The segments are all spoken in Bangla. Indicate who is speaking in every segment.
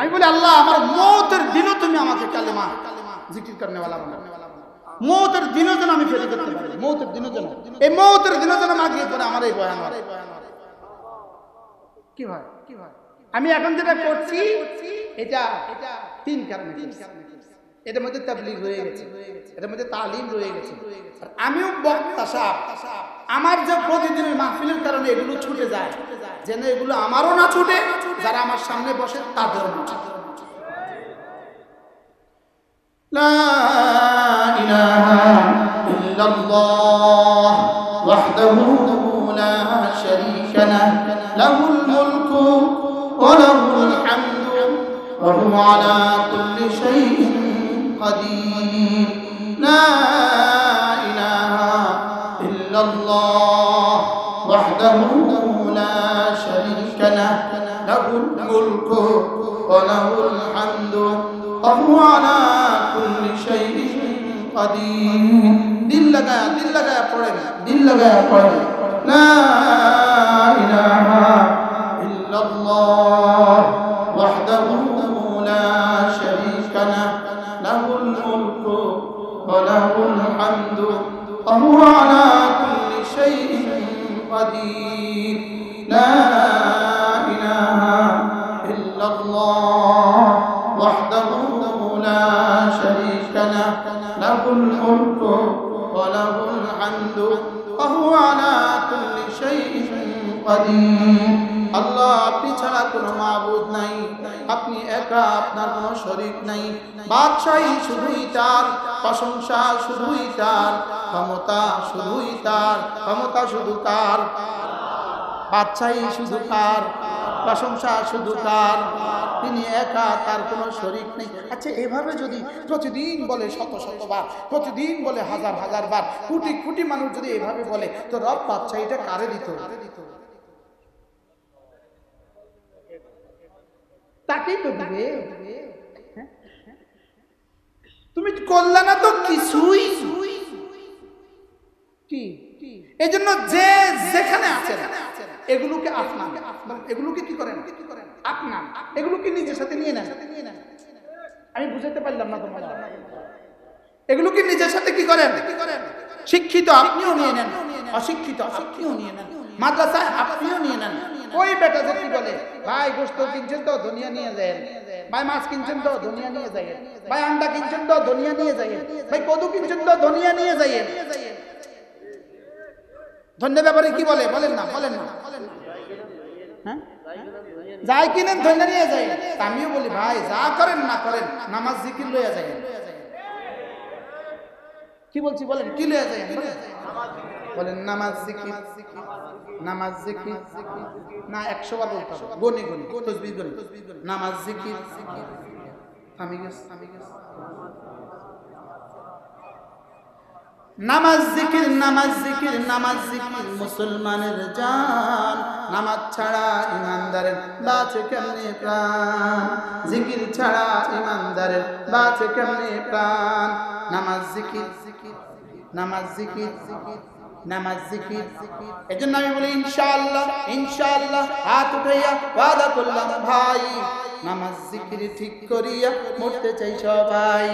Speaker 1: আমি বলি, আল্লাহ, আমার মতের দিনও তুমি আমাকে কালেমা জিকির করনে वाला বানাও। মৌতের দিনও যেন আমি ফেলে করতে পারি। মৌতের দিনও যেন। এই মৌতের দিনও যেন মাগিয়ে করে, আমার এই বয়ান। কি হয় কি হয় আমি এখন যেটা করছি, এটা এটা তিন কারণে করছি। এটার মধ্যে তাবলিগ রয়ে গেছে। এটার মধ্যে তালিম রয়ে গেছে। আর আমিও বক্তা সাহ আমার যে প্রতিদিনের মাহফিলের কারণে এগুলো ছুটে যায়। যেন এগুলো আমারও না ছুটে, যারা আমার সামনে বসে তাদের وهو على كل شيء قدير لا إله إلا الله وحده لا شريك له له الملك وله الحمد وهو على كل شيء قدير دل لگایا دل لگایا پڑھے دل لگایا پڑھے لا إله إلا الله বাদশাহী শুধুই তার, প্রশংসা শুধুই তার, ক্ষমতা শুধুই তার, ক্ষমতা শুধু তার। বাদশাহী শুধু কার প্রশংসা শুধু কার তিনি একা, তার কোনো শরিক নেই। আচ্ছা এভাবে যদি প্রতিদিন বলে শত শতবার, প্রতিদিন বলে হাজার হাজার বার, কোটি কোটি মানুষ যদি এভাবে বলে, তো রব বাদশাহীটা কারে দিত? তাকেই তো দিবে? তুমি করলে না তো কিছুই। কি? এই জন্য যে যেখানে আছেন, এগুলোকে আপনার এগুলোকে কি করেন? আপনার এগুলোকে নিজের সাথে নিয়ে নেন। আমি বুঝাতে পারলাম না তোমার এগুলোকে নিজের সাথে কি করেন? শিক্ষিত আপনিও নিয়ে নেন। অশিক্ষিত আপনিও নিয়ে নেন। মাদ্রাসায় আপনিও নিয়ে নেন। ওই বেটা যে কি বলে, ভাই, গোস্ত কিনছেন তো দুনিয়া নিয়ে যায় ভাই, মাছ কিনছেন তো দুনিয়া নিয়ে যায় ভাই, আন্ডা কিনছেন তো দুনিয়া নিয়ে যায় ভাই, কদু কিনছেন তো দুনিয়া নিয়ে যায় ধন্য ব্যাপারে কি বলে? বলেন না বলেন না। হ্যাঁ? যাই কিনেন, ধন্য নিয়ে যায় আমিও বলি, ভাই, যা করেন না করেন, নামাজ জিকির লইয়া যায় কি বলছি বলেন, কি লইয়া যায় বলেন, নামাজ জিকির নামাজ জিকির, না, একশো বার বলতে হবে। গনি গনি তসবির গনি। নামাজ জিকির, থামি গেছে থামি গেছে। নামাজ জিকির নামাজ জিকির নামাজ জিকির, মুসলমানের জান। নামাজ ছাড়া ইমানদারের বাঁচে কেমনে প্রাণ? জিকির ছাড়া ইমানদারের বাঁচে কেমনে প্রাণ? নামাজ জিকির জিকির নামাজ জিকির জিকির নামাজ, জিকির। এই জন্য আমি বলি, ইনশাআল্লাহ ইনশাআল্লাহ, হাত উঠাইয়া ওয়াদা ভাই, নামাজ, জিকির ঠিক করিয়া মরতে চাই সবাই।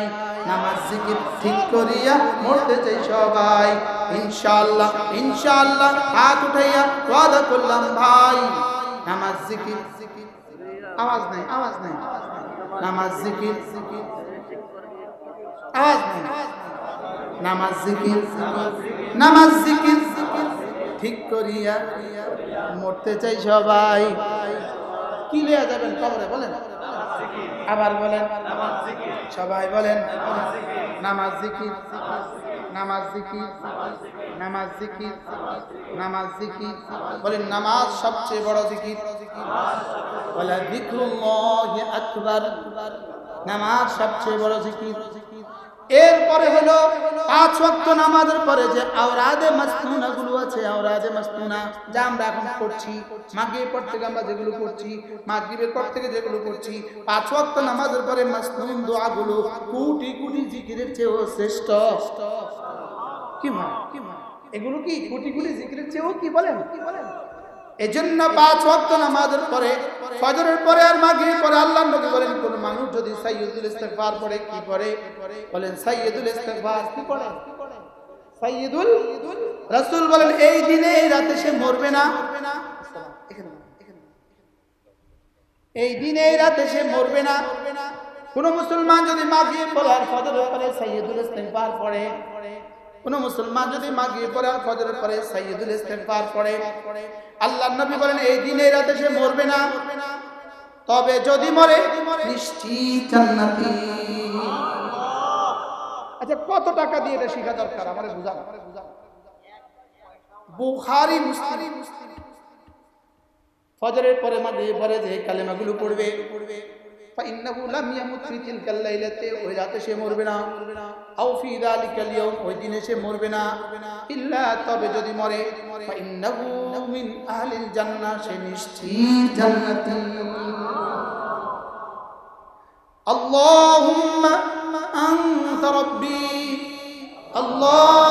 Speaker 1: নামাজ, জিকির ঠিক করিয়া মরতে চাই সবাই। ইনশাআল্লাহ ইনশাআল্লাহ, হাত উঠাইয়া ওয়াদা করলাম, ভাই। নামাজ, জিকির। আওয়াজ নাই আওয়াজ নাই। নামাজ, জিকির। আওয়াজ নাই। নামাজ জিকির নামাজ জিকির, ঠিক করিয়া মরতে চাই সবাই। কি লিয়া যাবেন কবরে বলেন? আবার বলেন, সবাই বলেন, নামাজ জিকির নামাজ জিকির নামাজ জিকির নামাজ জিকির। বলেন, নামাজ সবচেয়ে বড় জিকির। বলে আকবার। নামাজ সবচেয়ে বড় জিকির। এরপরে হলো পাঁচ ওয়াক্ত নামাজের পরে যে আওরাদে মাসনুনা গুলো আছে, আওরাদে মাসনুনা যা আমরা এখন করছি মাগরিবের পর থেকে আমরা যেগুলো করছি মাগরিবের পর থেকে যেগুলো করছি পাঁচ ওয়াক্ত নামাজের পরে মাসনুন দোয়াগুলো কোটি কোটি জিকিরের চেয়েও শ্রেষ্ঠ। কি ভাই? কি ভাই? এগুলো কি কোটি কোটি জিকিরের চেয়েও কি বলেন কি বলেন? এজন্য পাঁচ ওয়াক্ত নামাজের পরে ফজরের পরে আর মাগরিবের পরে আল্লাহর নবী বলেন কোন মানুষ যদি সাইয়্যিদুল ইস্তেগফার পড়ে কি পড়ে? বলেন সাইয়্যিদুল ইস্তেগফার। কি পড়ে? সাইয়্যিদুল রাসূল বলেন এই দিনে এই রাতে সে মরবে না। এই দিনে এই রাতে সে মরবে না। কোন মুসলমান যদি মাগিয়ে পড়ে আর ফজরের পরে সাইয়্যিদুল ইস্তেগফার পড়ে কোন মুসলমান যদি মাগিয়ে পড়ে আর ফজরের পরে সাইয়্যিদুল ইস্তেগফার পড়ে আল্লাহর নবী বলেন, এই দিনে রাতে সে মরবে না। তবে যদি মরে, নিশ্চিত জান্নাতি। আচ্ছা কত টাকা দিয়ে এটা শেখা দরকার? আমারে বুঝান বুখারী, মুসলিম। ফজরের পরে মাগরিব পরে যে কালেমাগুলো পড়বে পড়বে فإنه لم يمت في تلك الليلة ওই রাতে সে মরবে না আও في ذلك اليوم ওই দিনে সে মরবে না ইল্লা তবে যদি মরে فإنه من أهل الجنة সে নিশ্চিত জান্নাতি اللهم أنت ربي اللهم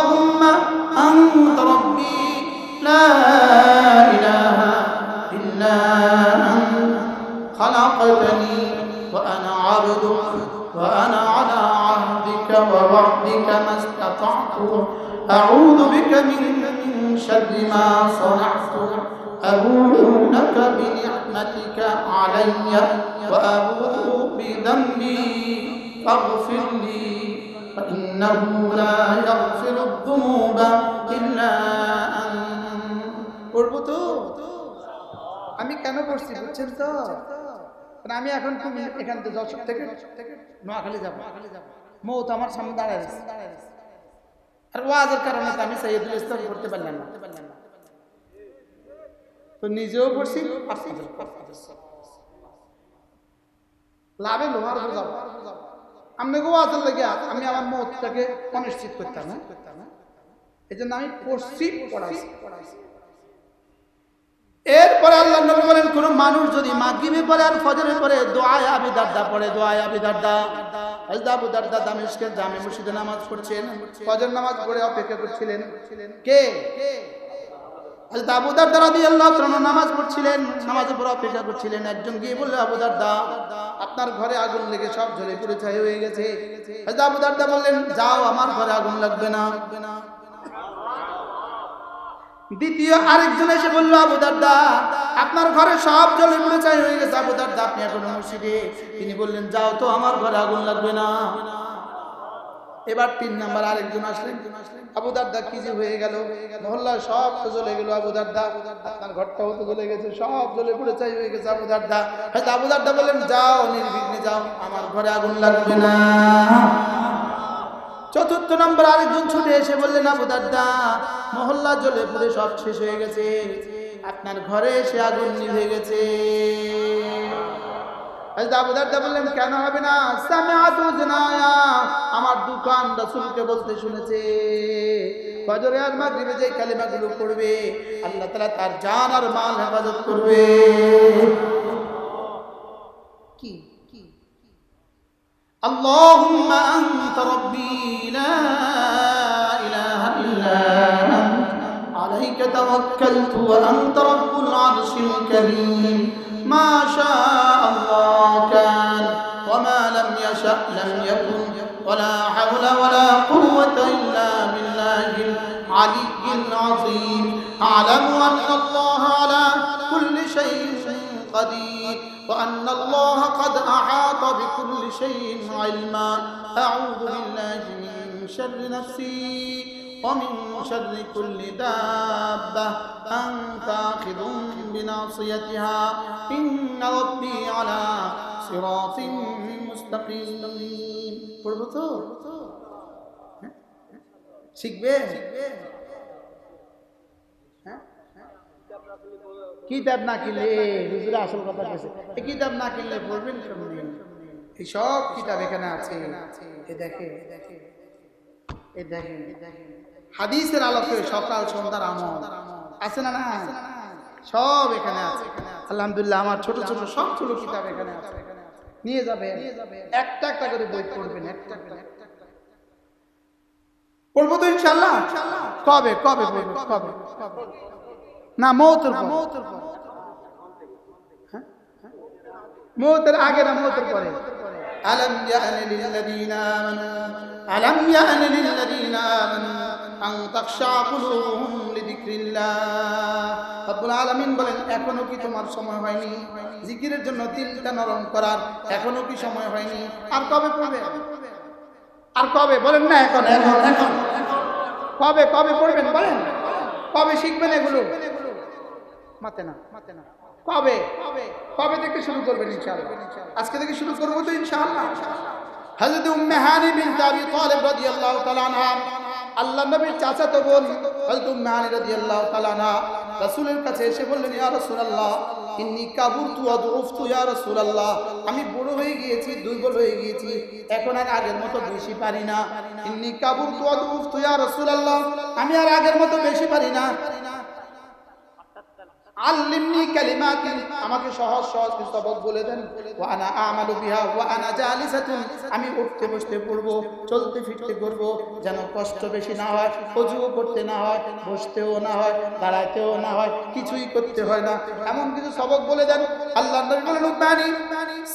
Speaker 1: بنعمتك علي وأبوء بذنبي فاغفر لي فإنه لا يغفر الذنوب إلا أنت পড়বো তো আমি কেন পড়ছি বুঝছেন তো কারণ আমি এখন তুমি এখান থেকে যশোর থেকে নোয়াখালী যাবো মৌত আমার সামনে দাঁড়ায় আছে। আর ওয়াজের কারণে তো আমি সৈয়দুল ইসলাম করতে পারলাম না তো নিজেও পড়ছি লাভে লোহার আপনাকে ওয়াজের লেগে আমি আমার মতটাকে অনিশ্চিত করতাম হ্যাঁ? এই জন্য আমি পড়ছি, পড়াইছি। এরপরে আল্লাহ নবী বলেন, কোন মানুষ যদি মাগরিবে পড়ে আর ফজরের পরে দোয়ায় আবি দারদা পড়ে, দোয়ায় আবি হযরত আবু দারদা দামেশকের জামে মসজিদে নামাজ পড়ছেন। ফজর নামাজ পড়ে অপেক্ষা করছিলেন। কে? নামাজ পড়ছিলেন নামাজের পর অপেক্ষা করছিলেন। একজন গিয়ে আপনার ঘরে আগুন লেগে সব জ্বলে পুড়ে ছাই হয়ে গেছে। হযরত আবু দারদা বললেন, যাও, আমার ঘরে আগুন লাগবে না। দ্বিতীয় আরেকজন এসে বলল, আবু দারদা, আপনার ঘরে সব জলে পুড়ে চাই হয়ে গেছে, আবু দারদা, আপনি এখন মসজিদে? তিনি বললেন, যাও তো, আমার ঘরে আগুন লাগবে না। এবার তিন নাম্বার আরেকজন আসলেন। আবু দারদা কি যে হয়ে গেল? মহল্লা সব তো জ্বলে গেল আবু দারদা। আপনার ঘরটাও তো জ্বলে গেছে, সব জ্বলে পড়ে চাই হয়ে গেছে আবু দারদা। হয়তো আবু দারদা বললেন, যাও, নির্বিঘ্নে যাও, আমার ঘরে আগুন লাগবে না। চতুর্থ নম্বর আরেকজন ছুটে এসে বললেন, আবু দাদা মহল্লা জ্বলে পুড়ে, সব শেষ হয়ে গেছে। আপনার ঘরে এসে আগুন নিভে গেছে। হযরত আবু দারদা বললেন কেন হবে না সামিআতু জনায়া আমার দোকান রাসূলকে বলতে শুনেছে ফজরে আর মাগরিবে যে কালিমাগুলো পড়বে আল্লাহ তাআলা তার জান আর মাল হেফাজত করবে কি কি اللهم أنت ربي لا إله إلا أنت عليك توكلت وأنت رب العرش الكريم ما شاء الله كان وما لم يشأ لم يكن ولا حول ولا قوة إلا بالله العلي العظيم. أعلم أن الله على كل شيء قدير وأن الله قد أحاط بكل شيء علما. أعوذ بالله من شر نفسي. ومن شر كل دابة أنت آخذ بناصيتها إن ربي على صراط مستقيم পড়বো তো শিখবে হ্যাঁ কিতাব না কিনলে হুজুরা আসল কথা কইছে এই কিতাব না কিনলে পড়বেন কেমনে এই সব কিতাব এখানে আছে এই দেখে হাদিসের আলোকে সকাল, সন্ধ্যার আমল। আছে না না সব এখানে আছে। আলহামদুলিল্লাহ, আমার ছোট ছোট, সব ছোট কিতাব এখানে আছে। নিয়ে যাবে একটা একটা করে বই পড়বেন, একটা একটা পড়ব তো ইনশাল্লাহ কবে কবে কবে? না, মৌতের মৌতের? মৌতের আগে না মৌতের পরে? আলম ইয়ানি লিল্লাযীনা আমানু, আলম ইয়ানি লিল্লাযীনা আমানু, আন তাখশা কুলুবুহুম লিযিকরিল্লাহ। রব্বুল আলামিন বলেন, এখনও কি তোমার সময় হয়নি? জিকিরের জন্য দিলটা নরম করার এখনও কি সময় হয়নি? আর কবে পড়বে? আর কবে? বলেন না, এখন এখন এখন। কবে কবে পড়বেন? বলেন। কবে শিখবেন এগুলো? মাতে না মাতে না। কবে? কবে থেকে শুরু করবেন ইনশাআল্লাহ? আজকে থেকে শুরু করব তো ইনশাআল্লাহ। হযরত উম্মে হানি বিনতে আবি তালিব রাদিয়াল্লাহু তাআলা আনহা আল্লাহ নবীর চাচাতো বোন হযরত উম্মে হানি রাদিয়াল্লাহু তাআলা আনহা রাসূলের কাছে এসে বললেন, ইয়া রাসূলুল্লাহ, ইন্নী কাবুরতু ওয়া দুফতু ইয়া রাসূলুল্লাহ, আমি বুড়ো হয়ে গিয়েছি, দুর্বল হয়ে গিয়েছি, এখন আর আগের মতো বেশি পারি না। ইন্নী কাবুরতু ওয়া দুফতু ইয়া রাসূলুল্লাহ, আমি আর আগের মতো বেশি পারি না। আল্লিমনি কালিমাতিন আমাকে সহজ সহজ কিছু সবক বলে দেন। ওয়া আনা আমালু বিহা, ওয়া আনা জালিসাতুন। আমি উঠতে বসতে পড়ব, চলতে ফিরতে করব যেন কষ্ট বেশি না হয়, অজুও করতে না হয়, বসতেও না হয় দাঁড়াতেও না হয়, কিছুই করতে হয় না। এমন কিছু সবক বলে দেন। আল্লাহ নবী বলেন উম্মানি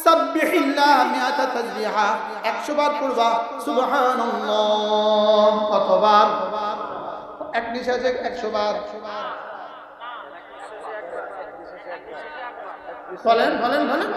Speaker 1: সাব্বিহিল্লাহ মিআতা তাসবিহা 100 বার পড়বা, সুবহানাল্লাহ, কতবার? এক নিঃশ্বাসে 100 বার। বলেন বলেন বলেন।